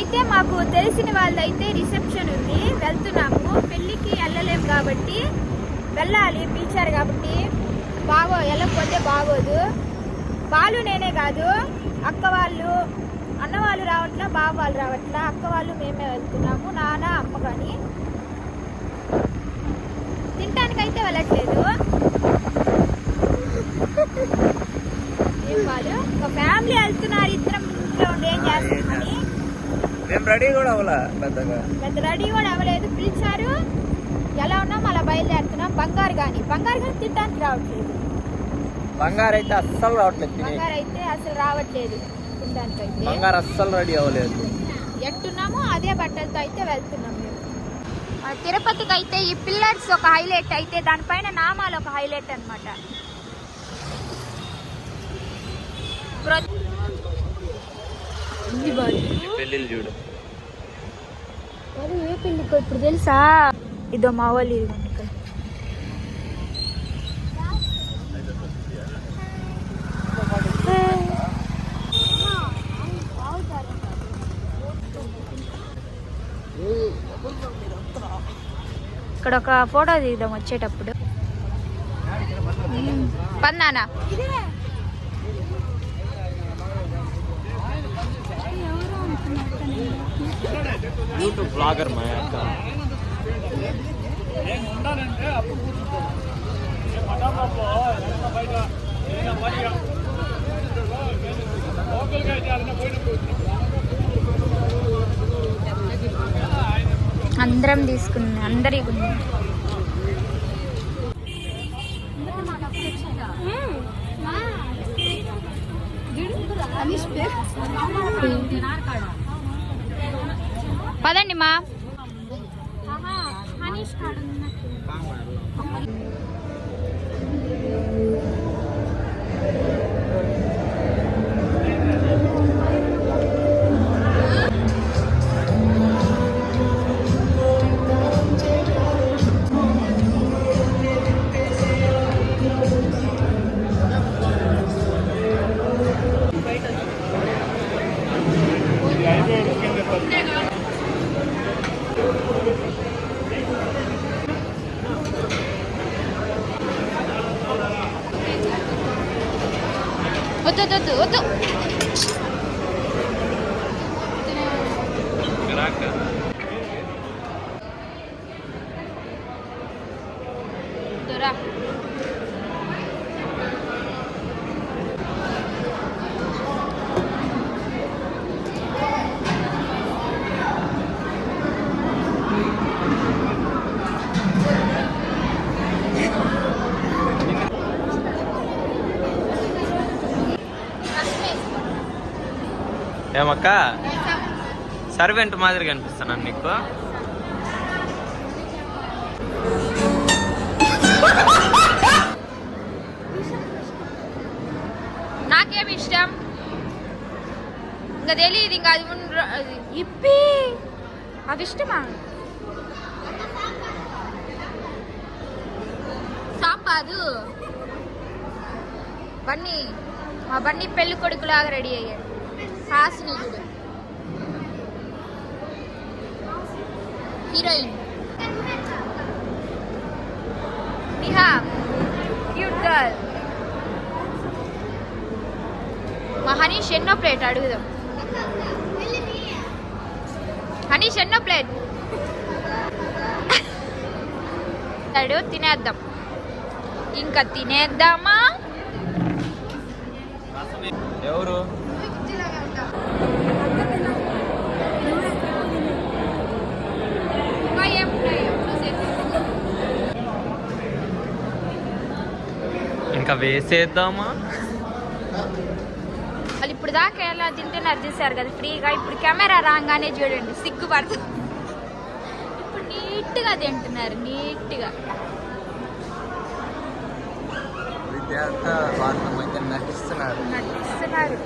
అయితే మాకు తెలిసిన వాళ్ళైతే రిసెప్షన్ ఉంది. వెళ్తున్నాము. పెళ్ళికి వెళ్ళలేము కాబట్టి వెళ్ళాలి. పిలిచారు కాబట్టి బాగో వెళ్ళకపోతే బాగోదు. వాళ్ళు నేనే కాదు. అక్క వాళ్ళు అన్న వాళ్ళు రావట్లా బావ వాళ్ళు రావట్లా. అక్క వాళ్ళు మేమే వెళ్తున్నాము. నాన్న అమ్మ కానీ. తినటానికైతే వెళ్ళట్లేదు. ఏం వాళ్ళు ఒక ఫ్యామిలీ వెళ్తున్నారు. ఇద్దరం ఇంట్లో ఉండి ఏం చేస్తామని మేము రెడీ కూడా అవ్వలా పెద్దగా? పెద్ద రెడీ కూడా అవ్వలేదు. పిలిచారు ఎలా ఉన్నాం? అలా బయలుదేరుతున్నాం. బంగారు కానీ బంగారు కానీ తినడానికి రావట్లేదు. బంగారు అయితే అస్సలు రావట్లేదు తిని. బంగారు అయితే అసలు రావట్లేదు తినడానికి అయితే. బంగారు అస్సలు రెడీ అవ్వలేదు. ఎట్టున్నామో అదే బట్టలతో అయితే వెళ్తున్నాం మేము. తిరుపతికి అయితే ఈ పిల్లర్స్ ఒక హైలైట్ అయితే దానిపైన నామాలు ఒక హైలైట్ అనమాట పెళ్ళిళ్ళు చూడు. ఏ పెళ్ళికో ఇప్పుడు తెలుసా? ఇదో మా వాళ్ళు ఇదిగోండి ఇక్కడ. ఇక్కడ ఒక ఫోటో దిగుదాం వచ్చేటప్పుడు. పన్నానా యూట్యూబ్ బ్లాగర్ మా అక్క అందరం తీసుకున్నాం అందరి అమ్మా 我走走走我走 ఏమక్క? సర్వెంట్ మాదిరిగా అనిపిస్తున్నాను నీకు నాకేమి ఇష్టం? ఇంకా తెలియదు ఇంకా అది ఉండ్ర- అది ఇప్పి. అవి ఇష్టమా? సాంబాదు బన్నీ మా బన్నీ పెళ్ళి కొడుకులాగా రెడీ అయ్యాడు. హాసిని చూడు హీరోయిన్ నిహా క్యూట్ గర్ల్ మా హనీష్ ఎన్నో ప్లేట్ అడుగుదాం హనీష్ ఎన్నో ప్లేట్ తడు తినేద్దాం. ఇంకా తినేద్దామా? ఎవరు ఇంకా ఏం ఉన్నాయో చూసేద్దాం. ఇంకా వేసేద్దామా? వాళ్ళు ఇప్పుడు దాకా ఎలా తింటున్నారు చూసారు కదా ఫ్రీగా. ఇప్పుడు కెమెరా రాగానే చూడండి సిగ్గుపడుతుంది ఇప్పుడు నీట్గా తింటున్నారు నీట్గా. నటిస్తున్నారు.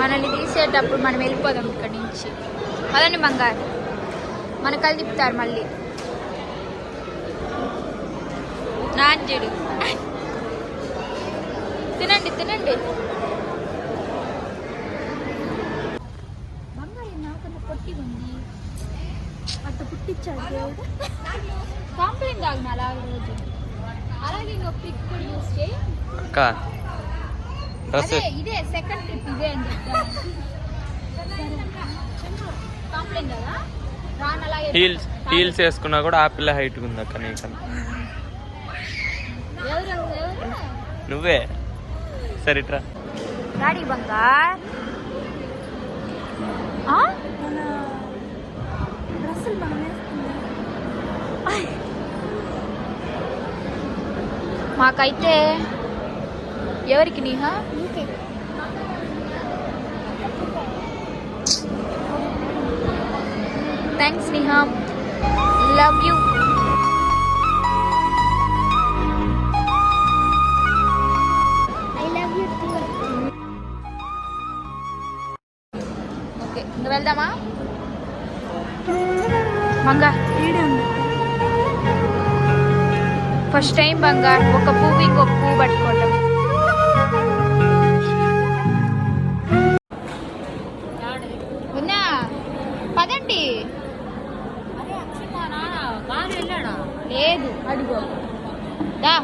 మనల్ని తీసేటప్పుడు మనం వెళ్ళిపోదాం ఇక్కడి నుంచి. పదండి బంగారు. మన కళ్ళు తిప్పుతారు మళ్ళీ. నాన్యుడు తినండి తినండి. కాంప్లైంట్ అలాగే పిక్ కూడా అక్క ఇదే సెకండ్ ఇదే హీల్స్ హీల్స్ వేసుకున్నా కూడా ఆపిల్ హైట్ ఉంది అక్క నీకన్నా. నువ్వే? సరిట్రా డాడీ బంగార్. మాకైతే ఎవరికి నీహా? నీకే. థ్యాంక్స్ నిహా. లవ్ యూ ఇంకా వెళ్దామా? మంగా ఫస్ట్ టైం బంగార్. ఒక పువ్వు ఇంకొక పువ్వు పట్టుకోవటం. ఉన్నా పదండి. లేదు. అడుగు. దా.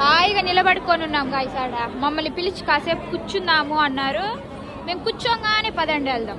హాయిగా నిలబడుకొని ఉన్నాం గాయసాడ మమ్మల్ని పిలిచి కాసేపు కూర్చుందాము అన్నారు. మేము కూర్చోగానే పదండి వెళ్దాం.